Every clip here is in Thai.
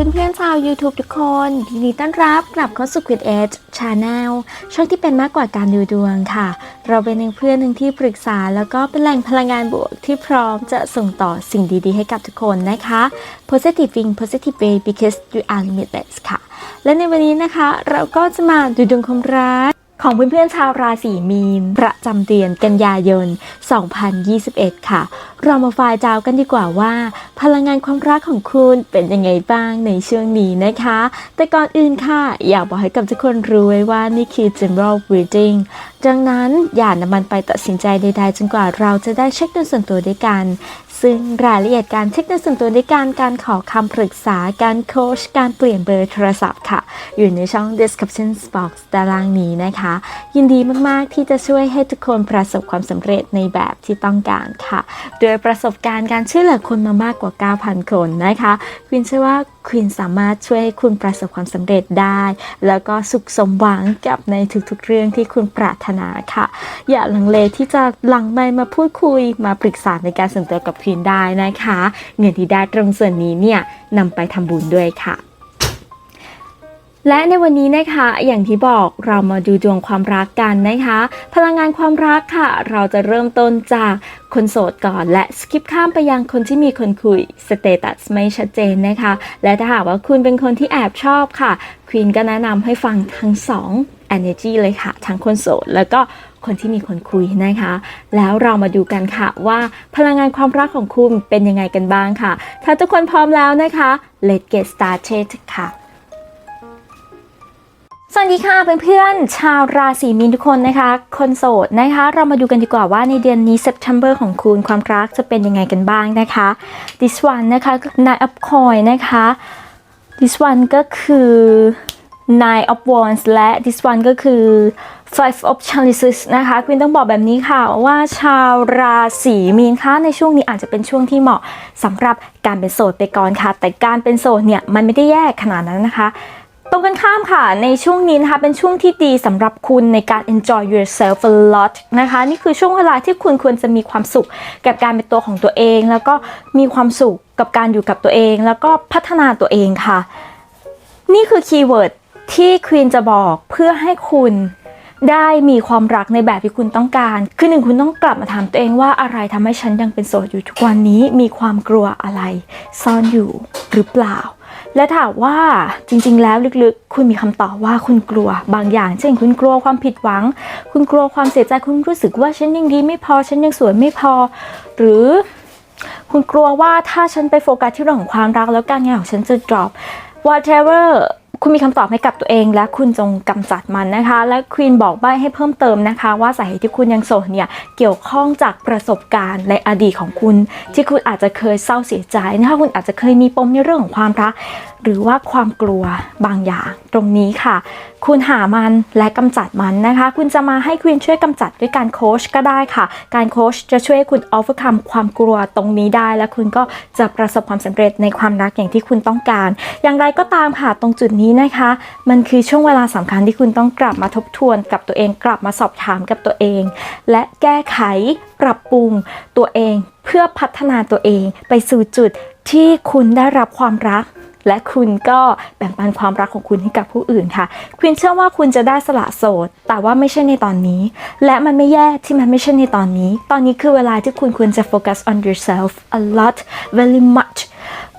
เพื่อนๆชาว YouTube ทุกคนยินดีต้อนรับกลับเข้าสู่ Quid Edge Channel ช่องที่เป็นมากกว่าการดูดวงค่ะ เราเป็นหนึ่งเพื่อนหนึ่งที่ปรึกษา แล้วก็เป็นแหล่งพลังงานบวกที่พร้อมจะส่งต่อสิ่งดีๆ ให้กับทุกคนนะคะ Positive Thing Positive Way because you are limitless ค่ะ และในวันนี้นะคะ เราก็จะมาดูดวงความรัก ของเพื่อนๆชาวราศีมีน ประจำเดือนกันยายน 2021 ค่ะ เรามาฝ่ายจาวกันดีกว่าว่า พลังงานความรักของคุณเป็นยังไงบ้างในช่วงนี้นะคะ แต่ก่อนอื่นค่ะ อยากบอกให้กับทุกคนรู้ไว้ว่านี่คือ general reading ดังนั้นอย่านำมันไปตัดสินใจใดๆจนกว่าเราจะได้เช็คดวงส่วนตัวด้วยกัน ซึ่งรายละเอียดการเช็คดวงส่วนตัวด้วยการการขอคำปรึกษาการโค้ชการเปลี่ยนเบอร์โทรศัพท์ค่ะ อยู่ในช่อง description box ตารางนี้นะคะ ยินดีมากๆที่จะช่วยให้ทุกคนประสบความสำเร็จในแบบที่ต้องการค่ะ โดยประสบการณ์การช่วยเหลือคนมามากกว่า 9,000 คนนะคะควินเชื่อว่าควินสามารถช่วยให้คุณประสบความสำเร็จได้ แล้วก็สุขสมหวังกับในทุกๆเรื่องที่คุณปรารถนาค่ะ อย่าลังเลที่จะหลังไมค์มาพูดคุยมาปรึกษาในการส่วนตัวกับควินได้นะคะ เงินที่ได้ตรงส่วนนี้เนี่ยนำไปทำบุญด้วยค่ะและในวันนี้นะคะอย่างที่บอกเรามาดูดวงความรักกันนะคะ พลังงานความรักค่ะ เราจะเริ่มต้นจากคนโสดก่อน และสกิปข้ามไปยังคนที่มีคนคุยสเตตัสไม่ชัดเจนนะคะ และถ้าหากว่าคุณเป็นคนที่แอบชอบค่ะควีนก็แนะนำให้ฟังทั้งสอง energy เลยค่ะ ทั้งคนโสดแล้วก็คนที่มีคนคุยนะคะ แล้วเรามาดูกันค่ะว่าพลังงานความรักของคุณเป็นยังไงกันบ้างค่ะ ถ้าทุกคนพร้อมแล้วนะคะ let's get started ค่ะสวัสดีค่ะเพื่อนๆชาวราศีมีนทุกคนนะคะ คนโสดนะคะ เรามาดูกันดีกว่าว่าในเดือนนี้ September ของคุณความรักจะเป็นยังไงกันบ้างนะคะ this one นะคะก็ nine of coin นะคะ this one ก็คือ nine of wands และ this one ก็คือ five of chalices นะคะคุณต้องบอกแบบนี้ค่ะว่าชาวราศีมีนคะในช่วงนี้อาจจะเป็นช่วงที่เหมาะสำหรับการเป็นโสดไปก่อนค่ะ แต่การเป็นโสดเนี่ยมันไม่ได้แย่ขนาดนั้นนะคะตรงกันข้ามค่ะ ในช่วงนี้นะคะ เป็นช่วงที่ดีสำหรับคุณในการ enjoy yourself a lot นะคะ นี่คือช่วงเวลาที่คุณควรจะมีความสุข กับการเป็นตัวของตัวเอง แล้วก็มีความสุขกับการอยู่กับตัวเอง แล้วก็พัฒนาตัวเองค่ะ นี่คือคีย์เวิร์ด ที่ควีนจะบอกเพื่อให้คุณได้มีความรักในแบบที่คุณต้องการ คือหนึ่งคุณต้องกลับมาถามตัวเองว่าอะไรทำให้ฉันยังเป็นโสดอยู่ทุกวันนี้มีความกลัวอะไร ซ่อนอยู่หรือเปล่า และถามว่าจริงๆ แล้วลึกๆ คุณมีคำตอบว่าคุณกลัวบางอย่าง เช่นคุณกลัวความผิดหวัง คุณกลัวความเสียใจคุณรู้สึกว่าฉันยังดีไม่พอฉันยังสวยไม่พอ หรือ คุณกลัวว่าถ้าฉันไปโฟกัสที่เรื่องของความรักแล้วการงานของฉันจะ drop whatever คุณมีคำตอบให้กับตัวเองและคุณจงกำจัดมันนะคะ และควีนบอกใบ้ให้เพิ่มเติมนะคะ ว่าสาเหตุที่คุณยังโสดเนี่ยเกี่ยวข้องจากประสบการณ์ในอดีตของคุณ ที่คุณอาจจะเคยเศร้าเสียใจนะคะคุณอาจจะเคยมีปมในเรื่องของความรัก หรือว่าความกลัวบางอย่างตรงนี้ค่ะ คุณหามันและกำจัดมันนะคะ คุณจะมาให้ควีนช่วยกำจัดด้วยการโค้ชก็ได้ค่ะ การโค้ชจะช่วยคุณ overcome ความกลัวตรงนี้ได้ และคุณก็จะประสบความสำเร็จในความรักอย่างที่คุณต้องการ อย่างไรก็ตามค่ะตรงจุดนี้นะคะ มันคือช่วงเวลาสำคัญที่คุณต้องกลับมาทบทวนกับตัวเองกลับมาสอบถามกับตัวเอง และแก้ไขปรับปรุงตัวเอง เพื่อพัฒนาตัวเองไปสู่จุดที่คุณได้รับความรัก และคุณก็แบ่งปันความรักของคุณให้กับผู้อื่นค่ะควีนเชื่อว่าคุณจะได้สละโสด แต่ว่าไม่ใช่ในตอนนี้ และมันไม่แย่ที่มันไม่ใช่ในตอนนี้ ตอนนี้คือเวลาที่คุณควรจะโฟกัส on yourself a lot very much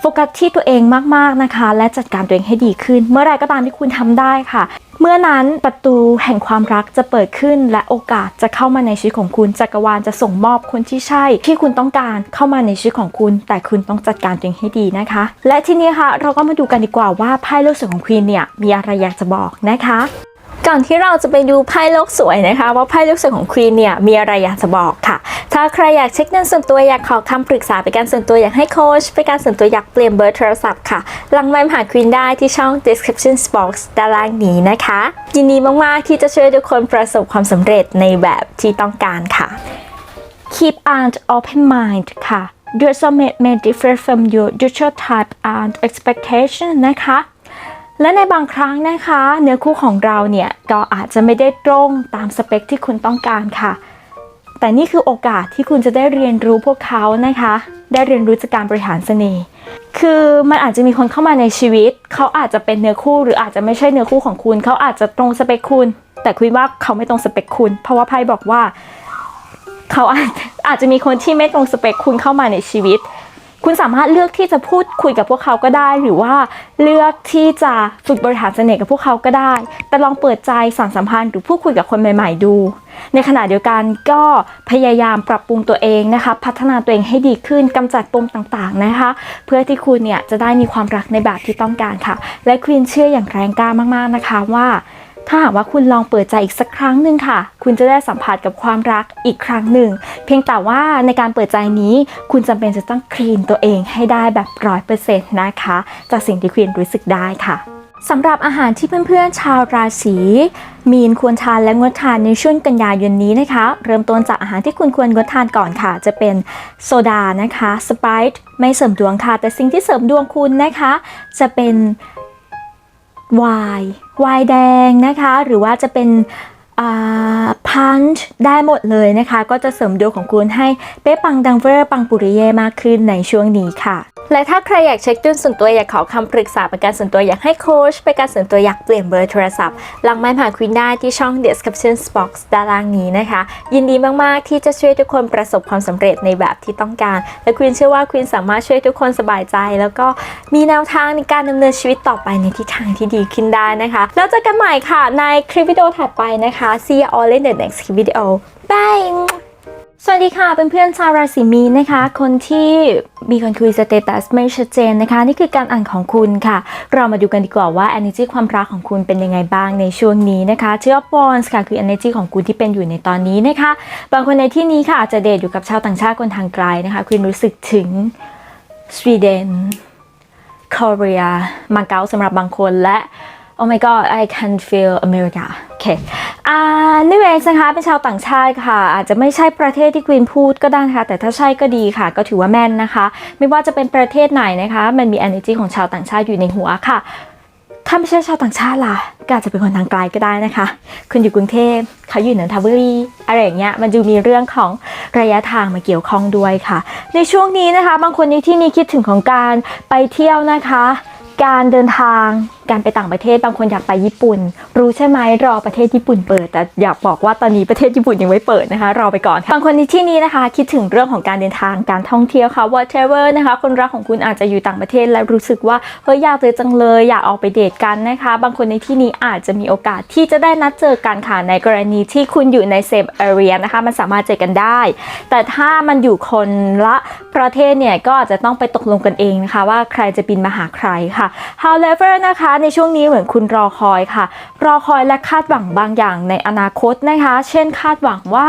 โฟกัสที่ตัวเองมาก ๆ นะคะ และจัดการตัวเองให้ดีขึ้น เมื่อไรก็ตามที่คุณทำได้ค่ะ เมื่อนั้นประตูแห่งความรักจะเปิดขึ้น และโอกาสจะเข้ามาในชีวิตของคุณจักรวาลจะส่งมอบคนที่ใช่ ที่คุณต้องการเข้ามาในชีวิตของคุณ แต่คุณต้องจัดการตัวเองให้ดีนะคะ และทีนี้ค่ะ เราก็มาดูกันดีกว่าว่าไพ่เลือกสวนของควีนเนี่ยมีอะไรอยากจะบอกนะคะ ก่อนที่เราจะไปดูไพ่โลกสวยนะคะ ว่าไพ่โลกสวยของควีนเนี่ยมีอะไรอยากจะบอกค่ะ ถ้าใครอยากเช็คเงินส่วนตัวอยากขอคำปรึกษาเป็นการส่วนตัวอยากให้โค้ชเป็นการส่วนตัวอยากเปลี่ยนเบอร์โทรศัพท์ค่ะ ลังไมค์มาหาควีนได้ที่ช่อง description box ด้านล่างนี้นะคะ ยินดีมาก ๆ ที่จะช่วยทุกคนประสบความสำเร็จในแบบที่ต้องการค่ะ keep an open mind ค่ะ your soulmate may differ from your usual type and expectation นะคะ และในบางครั้งนะคะ เนื้อคู่ของเราเนี่ยก็อาจจะไม่ได้ตรงตามสเปคที่คุณต้องการค่ะ แต่นี่คือโอกาสที่คุณจะได้เรียนรู้พวกเขานะคะ ได้เรียนรู้จากการบริหารเสน่ห์คือมันอาจจะมีคนเข้ามาในชีวิต เขาอาจจะเป็นเนื้อคู่ หรืออาจจะไม่ใช่เนื้อคู่ของคุณ เขาอาจจะตรงสเปคคุณ แต่คุยว่าเขาไม่ตรงสเปคคุณ เพราะว่าไพ่บอกว่า เขาอาจอาจจะมีคนที่ไม่ตรงสเปคคุณเข้ามาในชีวิต คุณสามารถเลือกที่จะพูดคุยกับพวกเขาก็ได้ หรือว่าเลือกที่จะฝึกบริหารเสน่ห์กับพวกเขาก็ได้ แต่ลองเปิดใจสานสัมพันธ์หรือพูดคุยกับคนใหม่ ๆ ดู ในขณะเดียวกันก็พยายามปรับปรุงตัวเองนะคะ พัฒนาตัวเองให้ดีขึ้นกำจัดปมต่างๆนะคะ เพื่อที่คุณเนี่ยจะได้มีความรักในแบบที่ต้องการค่ะ และควีนเชื่ออย่างแรงกล้ามากๆนะคะว่า ถ้าหากว่าคุณลองเปิดใจอีกสักครั้งหนึ่งค่ะ คุณจะได้สัมผัสกับความรักอีกครั้งหนึ่ง เพียงแต่ว่าในการเปิดใจนี้ คุณจำเป็นจะต้องคลีนตัวเองให้ได้แบบร้อยเปอร์เซ็นต์นะคะ จากสิ่งที่ควีนรู้สึกได้ค่ะสำหรับอาหารที่เพื่อนๆชาวราศีมีนควรทานและงดทานในช่วงกันยายนนี้นะคะ เริ่มต้นจากอาหารที่คุณควรงดทานก่อนค่ะ จะเป็นโซดานะคะสไปร์ไม่เสริมดวงค่ะ แต่สิ่งที่เสริมดวงคุณนะคะ จะเป็น วน์ไวน์แดงนะคะ หรือว่าจะเป็นพันช์ได้หมดเลยนะคะ ก็จะเสริมดวงของคุณให้เป๊ะปังดังเวอร์ปังปุริเย่มากขึ้นในช่วงนี้ค่ะ และถ้าใครอยากเช็คดุลส่วนตัวอยากขอคำปรึกษาประการส่วนตัวอยากให้โค้ชไปการส่วนตัวอยากเปลี่ยนเบอร์โทรศัพท์ลังไม้ผ่านควินได้ที่ช่อง description box ด้านล่างนี้นะคะ ยินดีมาก ๆ ที่จะช่วยทุกคนประสบความสำเร็จในแบบที่ต้องการ และควินเชื่อว่าควินสามารถช่วยทุกคนสบายใจ แล้วก็มีแนวทางในการดำเนินชีวิตต่อไปในทิศทางที่ดีขึ้นได้นะคะ แล้วเจอกันใหม่ค่ะในคลิปวิดีโอถัดไปนะคะ see you all in the next video bye สวัสดีค่ะเเพื่อนๆชาวราศีมีนนะคะ คนที่มีคนคุยสเตตัสไม่ชัดเจนนะคะ นี่คือการอ่านของคุณค่ะ เรามาดูกันดีกว่าว่า energy ความรักของคุณเป็นยังไงบ้างในช่วงนี้นะคะเชื่อ bonds ค่ะคือ energy ของคุณที่เป็นอยู่ในตอนนี้นะคะ บางคนในที่นี้ค่ะอาจจะเดทอยู่กับชาวต่างชาติคนทางไกลนะคะ คุณรู้สึกถึงสวีเดนเกาหลีมาเก๊าสำหรับบางคนและ Oh my god I can feel America โอเคอ่านี่เองนะคะ เป็นชาวต่างชาติค่ะ อาจจะไม่ใช่ประเทศที่ควีนพูดก็ได้นะคะ แต่ถ้าใช่ก็ดีค่ะ ก็ถือว่าแม่นนะคะ ไม่ว่าจะเป็นประเทศไหนนะคะ มันมี energy ของชาวต่างชาติอยู่ในหัวค่ะถ้าไม่ใช่ชาวต่างชาติล่ะก็อาจจะเป็นคนทางไกลก็ได้นะคะ คุณอยู่กรุงเทพเขาอยู่นนทบุรีอะไรอย่างเงี้ยมันจะมีเรื่องของระยะทางมาเกี่ยวข้องด้วยค่ะ ในช่วงนี้นะคะ บางคนในที่นี้คิดถึงของการไปเที่ยวนะคะ การเดินทาง การไปต่างประเทศบางคนอยากไปญี่ปุ่น รู้ใช่ไหมรอประเทศญี่ปุ่นเปิด แต่อยากบอกว่าตอนนี้ประเทศญี่ปุ่นยังไม่เปิดนะคะรอไปก่อนค่ะบางคนในที่นี้นะคะ คิดถึงเรื่องของการเดินทางการท่องเที่ยวค่ะ whatever นะคะ คนรักของคุณอาจจะอยู่ต่างประเทศ และรู้สึกว่าเฮ้ยอยากเจอจังเลยอยากออกไปเดทกันนะคะ บางคนในที่นี้อาจจะมีโอกาสที่จะได้นัดเจอกันค่ะในกรณีที่คุณอยู่ใน same area นะคะมันสามารถเจอกันได้ แต่ถ้ามันอยู่คนละประเทศเนี่ยก็อาจจะต้องไปตกลงกันเองนะคะ ว่าใครจะบินมาหาใครค่ะ however นะคะในช่วงนี้เหมือนคุณรอคอยค่ะ รอคอยและคาดหวังบางอย่างในอนาคตนะคะ เช่นคาดหวังว่า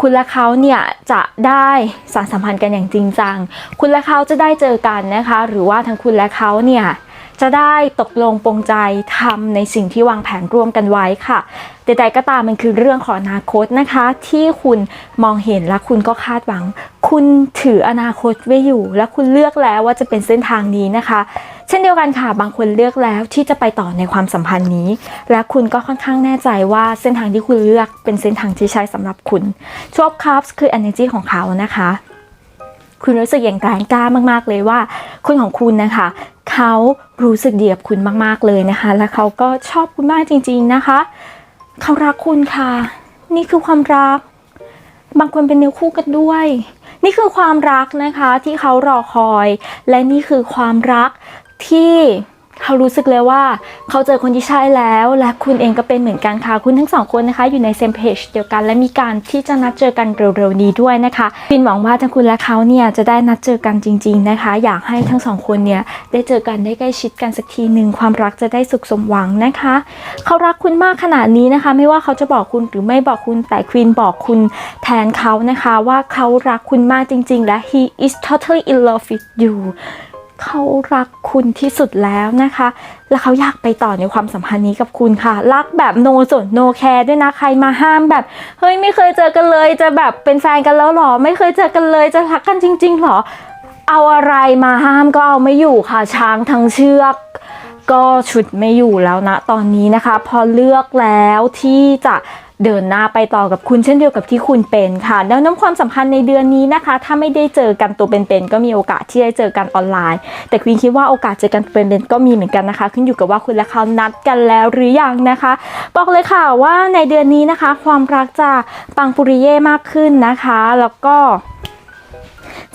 คุณและเขาเนี่ยจะได้สานสัมพันธ์กันอย่างจริงจัง คุณและเขาจะได้เจอกันนะคะ หรือว่าทั้งคุณและเขาเนี่ยจะได้ตกลงปรงใจทำในสิ่งที่วางแผนร่วมกันไว้ค่ะแต่ใดก็ตามมันคือเรื่องของอนาคตนะคะ ที่คุณมองเห็นและคุณก็คาดหวัง คุณถืออนาคตไว้อยู่ และคุณเลือกแล้วว่าจะเป็นเส้นทางนี้นะคะ เช่นเดียวกันค่ะ บางคนเลือกแล้วที่จะไปต่อในความสัมพันธ์นี้ และคุณก็ค่อนข้างแน่ใจว่าเส้นทางที่คุณเลือกเป็นเส้นทางที่ใช่สำหรับคุณชอบคัพคือ energy ของเขานะคะ คุณรู้สึกอย่างแรงกล้ามาก ๆ เลยว่า คนของคุณนะคะ เขารู้สึกดีกับคุณมาก ๆ เลยนะคะ และเขาก็ชอบคุณมากจริง ๆนะคะ เขารักคุณค่ะ นี่คือความรัก บางคนเป็นเนื้อคู่กันด้วยนี่คือความรักนะคะที่เขารอคอย และนี่คือความรัก ที่เขารู้สึกเลยว่าเขาเจอคนที่ใช่แล้ว และคุณเองก็เป็นเหมือนกันค่ะ คุณทั้งสองคนนะคะ อยู่ในเซมเพจเดียวกัน และมีการที่จะนัดเจอกันเร็วๆนี้ด้วยนะคะปินหวังว่าทั้งคุณและเขาเนี่ยจะได้นัดเจอกันจริง ๆนะคะ อยากให้ทั้งสองคนเนี่ยได้เจอกันได้ใกล้ชิดกันสักทีหนึ่งความรักจะได้สุขสมหวังนะคะ เขารักคุณมากขนาดนี้นะคะ ไม่ว่าเขาจะบอกคุณหรือไม่บอกคุณแต่ควีนบอกคุณแทนเขานะคะ ว่าเขารักคุณมากจริง ๆ และ he is totally in love with you เขารักคุณที่สุดแล้วนะคะ และเขาอยากไปต่อในความสัมพันธ์นี้กับคุณค่ะ รักแบบโนสนโนแคร์ด้วยนะ ใครมาห้ามแบบ เฮ้ยไม่เคยเจอกันเลย จะแบบเป็นแฟนกันแล้วหรอ ไม่เคยเจอกันเลย จะรักกันจริง ๆหรอ เอาอะไรมาห้ามก็เอาไม่อยู่ค่ะ ช้างทั้งเชือกก็ฉุดไม่อยู่แล้วนะ ตอนนี้นะคะ พอเลือกแล้วที่จะ เดินหน้าไปต่อกับคุณเช่นเดียวกับที่คุณเป็นค่ะแล้วน้ำความสัมพันธ์ในเดือนนี้นะคะ ถ้าไม่ได้เจอกันตัวเป็นๆก็มีโอกาสที่จะเจอกันออนไลน์ แต่ควีนคิดว่าโอกาสเจอกันเป็นๆก็มีเหมือนกันนะคะ ขึ้นอยู่กับว่าคุณและเขานัดกันแล้วหรือยังนะคะ บอกเลยค่ะว่าในเดือนนี้นะคะ ความรักจะปังปุริเย่มากขึ้นนะคะ แล้วก็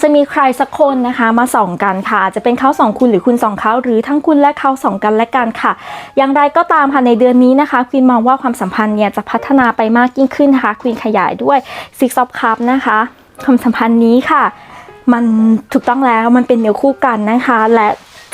จะมีใครสักคนนะคะมาส่องกันค่ะอาจจะเป็นเขาสองคุณหรือคุณสองเขาหรือทั้งคุณและเขาสองกันและกันค่ะ อย่างไรก็ตามค่ะในเดือนนี้นะคะควีนมองว่าความสัมพันธ์เนี่ยจะพัฒนาไปมากยิ่งขึ้นนะคะควีนขยายด้วย Six of Cups นะคะความสัมพันธ์นี้ค่ะ มันถูกต้องแล้วมันเป็นเนื้อคู่กันนะคะ และ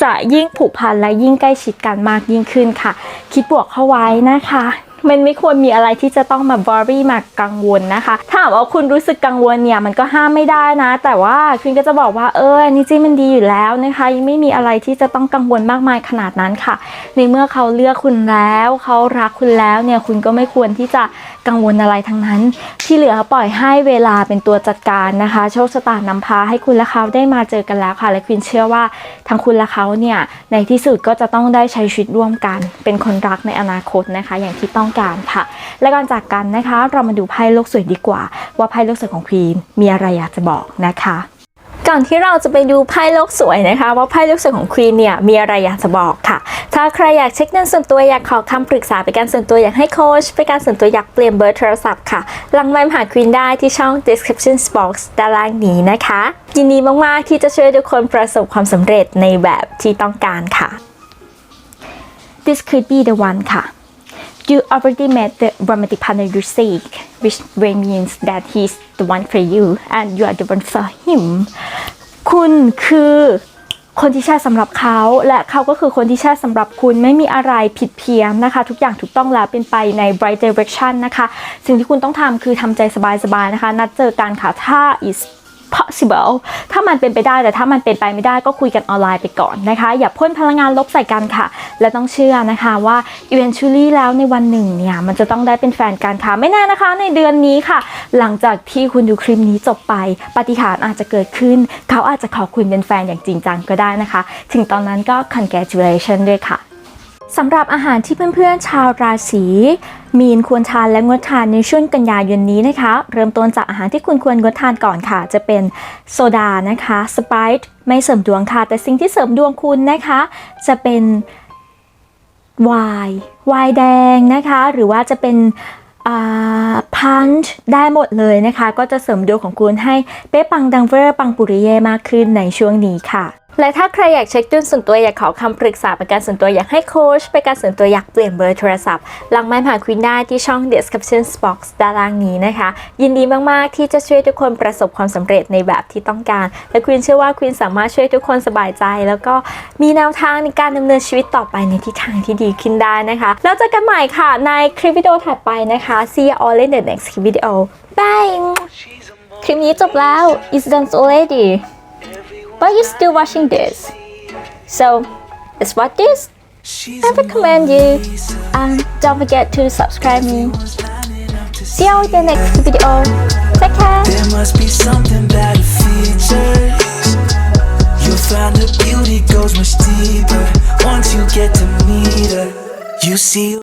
จะยิ่งผูกพันและยิ่งใกล้ชิดกันมากยิ่งขึ้นค่ะ คิดบวกเข้าไว้นะคะ มันไม่ควรมีอะไรที่จะต้องมาบอรี่มากังวลนะคะ ถ้าหากว่าคุณรู้สึกกังวลเนี่ยมันก็ห้ามไม่ได้นะ แต่ว่าคุณก็จะบอกว่าเออนนี้จริมันดีอยู่แล้วนะคะยังไม่มีอะไรที่จะต้องกังวลมากมายขนาดนั้นค่ะ ในเมื่อเขาเลือกคุณแล้วเขารักคุณแล้วเนี่ยคุณก็ไม่ควรที่จะกังวลอะไรทั้งนั้น ที่เหลือปล่อยให้เวลาเป็นตัวจัดการนะคะ โชคชะตานำพาให้คุณและเขาได้มาเจอกันแล้วค่ะ และควินเชื่อว่าทั้งคุณและเขาเนี่ยในที่สุดก็จะต้องได้ใช้ชีวิตร่วมกัน เป็นคนรักในอนาคตนะคะ อย่างที่ต้องการค่ะ และก่อนจากกันนะคะ เรามาดูไพ่โลกสวยดีกว่า ว่าไพ่โลกสวยของควีนมีอะไรอยากจะบอกนะคะก่อนที่เราจะไปดูไพ่โลกสวยนะคะ ว่าไพ่โลกสวยของควีนเนี่ยมีอะไรอยากจะบอกค่ะ ถ้าใครอยากเช็คเงินส่วนตัวอยากขอคำปรึกษาเป็นการส่วนตัวอยากให้โค้ชเป็นการส่วนตัวอยากเปลี่ยนเบอร์โทรศัพท์ค่ะ ลังไมค์มาหาควีนได้ที่ช่อง description box ด้านล่างนี้นะคะ ยินดีมาก ๆ ที่จะช่วยทุกคนประสบความสำเร็จในแบบที่ต้องการค่ะ This could be the one ค่ะ You already met the romantic partner you seek, which means that he's the one for you and you are the one for him. คุณคือคนที่ใช่สำหรับเขาและเขาก็คือคนที่ใช่สำหรับคุณไม่มีอะไรผิดเพี้ยนนะคะ ทุกอย่างถูกต้องแล้วเป็นไปใน bright direction นะคะ สิ่งที่คุณต้องทำคือทำใจสบายๆนะคะ นัดเจอกันค่ะถ้า is possible ถ้ามันเป็นไปได้แต่ถ้ามันเป็นไปไม่ได้ก็คุยกันออนไลน์ไปก่อนนะคะ อย่าพ่นพลังงานลบใส่กันค่ะ และต้องเชื่อนะคะว่า eventually แล้วในวันหนึ่งเนี่ยมันจะต้องได้เป็นแฟนกันค่ะไม่แน่นะคะในเดือนนี้ค่ะ หลังจากที่คุณดูคลิปนี้จบไปปาฏิหาริย์อาจจะเกิดขึ้น เขาอาจจะขอคุณเป็นแฟนอย่างจริงจังก็ได้นะคะ ถึงตอนนั้นก็ congratulation ด้วยค่ะสำหรับอาหารที่เพื่อนๆชาวราศีมีนควรทานและงดทานในช่วงกันยายนนี้นะคะ เริ่มต้นจากอาหารที่คุณควรงดทานก่อนค่ะ จะเป็นโซดานะคะสไปร์ไม่เสริมดวงค่ะ แต่สิ่งที่เสริมดวงคุณนะคะ จะเป็น วน์ไวน์แดงนะคะ หรือว่าจะเป็นพันช์ได้หมดเลยนะคะ ก็จะเสริมดวงของคุณให้เป๊ะปังดังเวอร์ปังปุริเย่มากขึ้นในช่วงนี้ค่ะ และถ้าใครอยากเช็คดุลส่วนตัวอยากขอคำปรึกษาเป็นการส่วนตัวอยากให้โค้ชเป็นการส่วนตัวอยากเปลี่ยนเบอร์โทรศัพท์ลังไม้ผ่านควินได้ที่ช่อง description box ด้านล่างนี้นะคะ ยินดีมาก ๆ ที่จะช่วยทุกคนประสบความสำเร็จในแบบที่ต้องการ และควินเชื่อว่าควินสามารถช่วยทุกคนสบายใจ แล้วก็มีแนวทางในการดำเนินชีวิตต่อไปในทิศทางที่ดีขึ้นได้นะคะ แล้วเจอกันใหม่ค่ะในคลิปวิดีโอถัดไปนะคะ see you all in the next video bye คลิปนี้จบแล้ว it's done already but you're still watching this so let's watch this I recommend you and um, don't forget to subscribe me see you in the next video take care There must be something about a feature. You'll find the beauty goes much deeper once you get to meet her. You see.